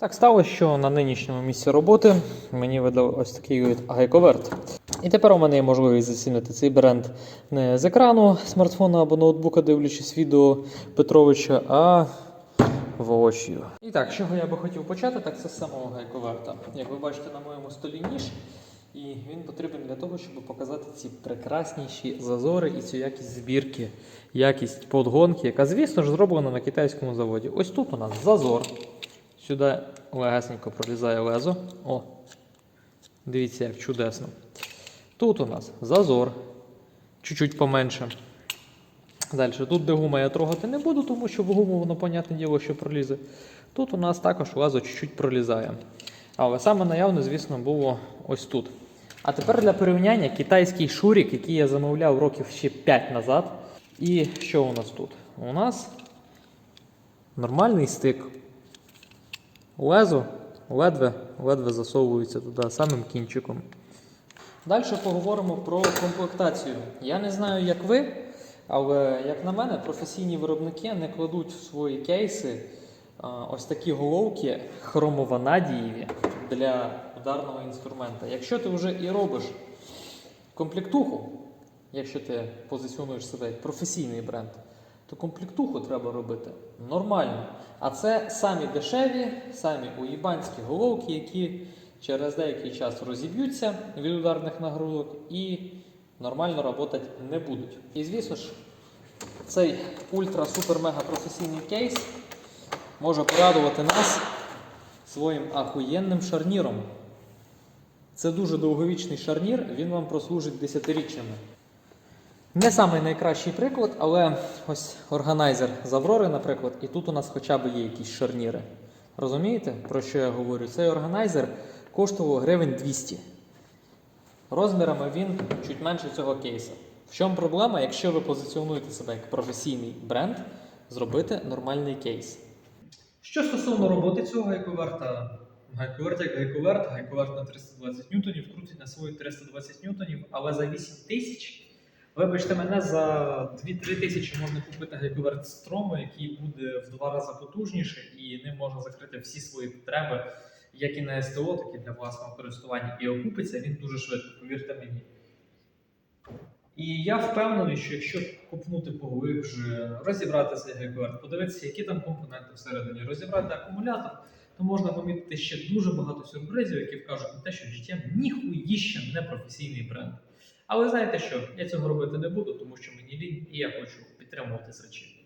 Так сталося, що на нинішньому місці роботи мені видав ось такий гайковерт. І тепер у мене є можливість зацінити цей бренд не з екрану смартфона або ноутбука, дивлячись відео Петровича, а воочію. І так, з чого я би хотів почати, так це з самого гайковерта. Як ви бачите на моєму столі ніж, і він потрібен для того, щоб показати ці прекрасніші зазори і цю якість збірки, якість подгонки, яка, звісно ж, зроблена на китайському заводі. Ось тут у нас зазор. Сюди легесенько пролізає лезо. О, дивіться, як чудесно. Тут у нас зазор, чуть-чуть поменше. Далі, тут, де гума я трогати не буду, тому що в гуму воно, понятне діло, що пролізе. Тут у нас також лезо чуть-чуть пролізає. Але саме наявне, звісно, було ось тут. А тепер для порівняння китайський шурік, який я замовляв років ще 5 назад. І що у нас тут? У нас нормальний стик. Лезо ледве, ледве засовується туди самим кінчиком. Далі поговоримо про комплектацію. Я не знаю, як ви, але як на мене, професійні виробники не кладуть в свої кейси ось такі головки хромованадієві для ударного інструмента. Якщо ти вже і робиш комплектуху, якщо ти позиціонуєш себе як професійний бренд, то комплектуху треба робити нормально. А це самі дешеві, самі уїбанські головки, які через деякий час розіб'ються від ударних нагрузок і нормально працювати не будуть. І звісно ж, цей ультра-супер-мега професійний кейс може порадувати нас своїм ахуєнним шарніром. Це дуже довговічний шарнір, він вам прослужить десятиріччями. Не самий найкращий приклад, але ось органайзер з Аврори, наприклад, і тут у нас хоча б є якісь шарніри. Розумієте, про що я говорю? Цей органайзер коштував гривень 200. Розмірами він чуть менше цього кейса. В чому проблема, якщо ви позиціонуєте себе як професійний бренд, зробити нормальний кейс. Що стосовно роботи цього гайковерта, гайковерт як гайковерт, гайковерт на 320 ньютонів, крутить на свої 320 ньютонів, але за 8 тисяч, вибачте мене, за 2-3 тисячі можна купити гайковерт Строму, який буде в два рази потужніший і ним можна закрити всі свої потреби, як і на СТО, так і для власного користування. І окупиться він дуже швидко, повірте мені. І я впевнений, що якщо купнути поглибше, розібрати цей гайковерт, подивитися, які там компоненти всередині, розібрати акумулятор, то можна помітити ще дуже багато сюрпризів, які вкажуть на те, що GTM ніхуїще не професійний бренд. Але знаєте що? Я цього робити не буду, тому що мені лінь і я хочу підтримувати срачі.